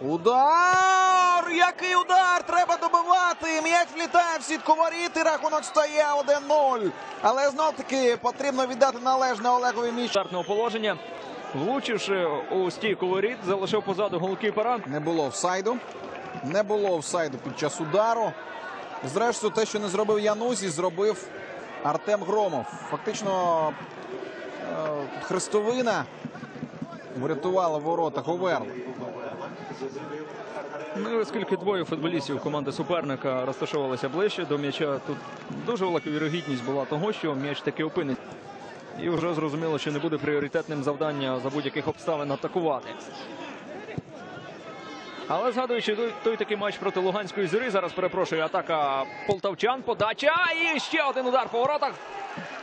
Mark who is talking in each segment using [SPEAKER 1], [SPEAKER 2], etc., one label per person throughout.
[SPEAKER 1] Удар! Який удар! Треба добивати! М'яч влітає в сітку воріт і рахунок стає 1-0. Але знов таки потрібно віддати належне Олегові Міч.
[SPEAKER 2] стартного положення. Влучивши у стійку воріт, залишив позаду голкіпера.
[SPEAKER 1] Не було офсайду. Не було офсайду під час удару. Зрештою, те, що не зробив Янузі, зробив Артем Громов. Фактично хрестовина врятувала ворота Говерла.
[SPEAKER 2] Ну, оскільки двоє футболістів команди суперника розташовувалися ближче до м'яча, тут дуже велика вірогідність була того, що м'яч таки опиниться. І вже зрозуміло, що не буде пріоритетним завдання за будь-яких обставин атакувати. Але згадуючи той, той такий матч проти Луганської зорі, зараз перепрошую, атака полтавчан, подача і ще один удар по воротах.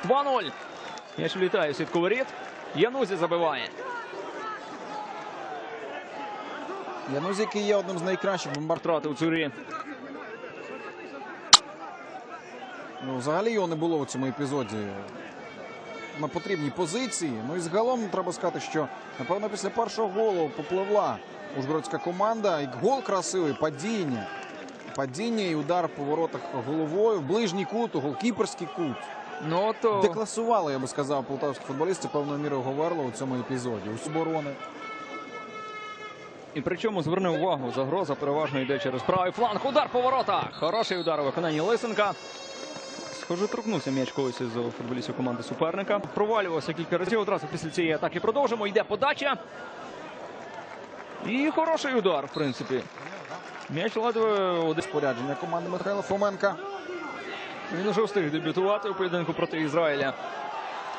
[SPEAKER 2] 2-0. М'яч влітає в сітку воріт. Янузі забиває.
[SPEAKER 1] Янузі, який є одним з найкращих бомбардирів.
[SPEAKER 2] У цурі.
[SPEAKER 1] Ну, взагалі його не було у цьому епізоді на потрібній позиції. Ну і загалом треба сказати, що напевно після першого голу попливла ужгородська команда. І гол красивий, падіння. Падіння і удар по воротах головою. Ближній кут, голкіперський кут.
[SPEAKER 2] Ну то
[SPEAKER 1] Декласували, я би сказав, полтавські футболісти певною мірою Говерло у цьому епізоді. Ось оборони.
[SPEAKER 2] І причому зверни увагу, загроза переважно йде через правий фланг. Удар по воротах. Хороший удар у виконанні Лисенка. Схоже, торкнувся м'яч когось із футболістів команди суперника. Провалювався кілька разів. Одразу після цієї атаки продовжимо. Йде подача. І хороший удар, в принципі. М'яч ледве один.
[SPEAKER 1] Спорядження команди Михайла Фоменка.
[SPEAKER 2] Він уже встиг дебютувати у поєдинку проти Ізраїля.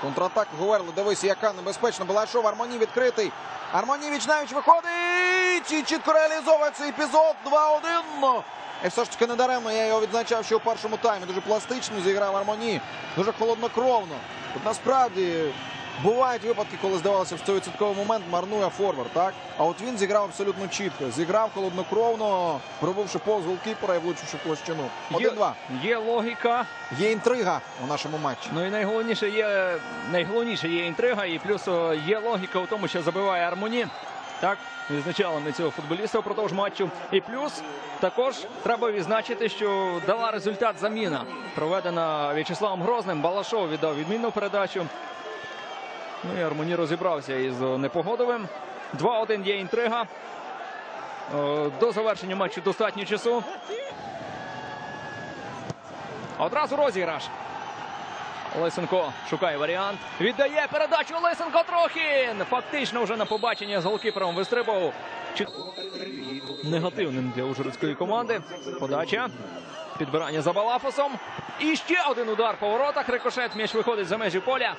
[SPEAKER 1] Контратак Говерло. Дивись, яка небезпечна Балашов. Армоній відкритий. Армонівіч навіть виходить і чітко реалізовує цей епізод 2-1. І все ж таки недаремно я його відзначав, що у першому таймі дуже пластично зіграв Армоні, дуже холоднокровно. Тут насправді бувають випадки, коли здавалося в 100% момент марнує форвард, так? А от він зіграв абсолютно чітко. Зіграв холоднокровно, пробивши повз голкіпера і влучивши площину. 1-2.
[SPEAKER 2] Є логіка.
[SPEAKER 1] Є інтрига у нашому матчі.
[SPEAKER 2] Ну і найголовніше є найголовніше є інтрига, і плюс є логіка у тому, що забиває Армоні. Так, відзначали ми цього футболіста впродовж матчу. І плюс також треба відзначити, що дала результат заміна, проведена В'ячеславом Грозним. Балашов віддав відмінну передачу. Ну і Армоні розібрався із непогодовим. 2-1 є інтрига. До завершення матчу достатньо часу. Одразу розіграш. Лисенко шукає варіант. Віддає передачу Лисенко Трохін. Фактично вже на побачення з голкіпером вистрибував. Негативним для ужгородської команди. Подача. Підбирання за Балафосом. І ще один удар по воротах. Рикошет. М'яч виходить за межі поля.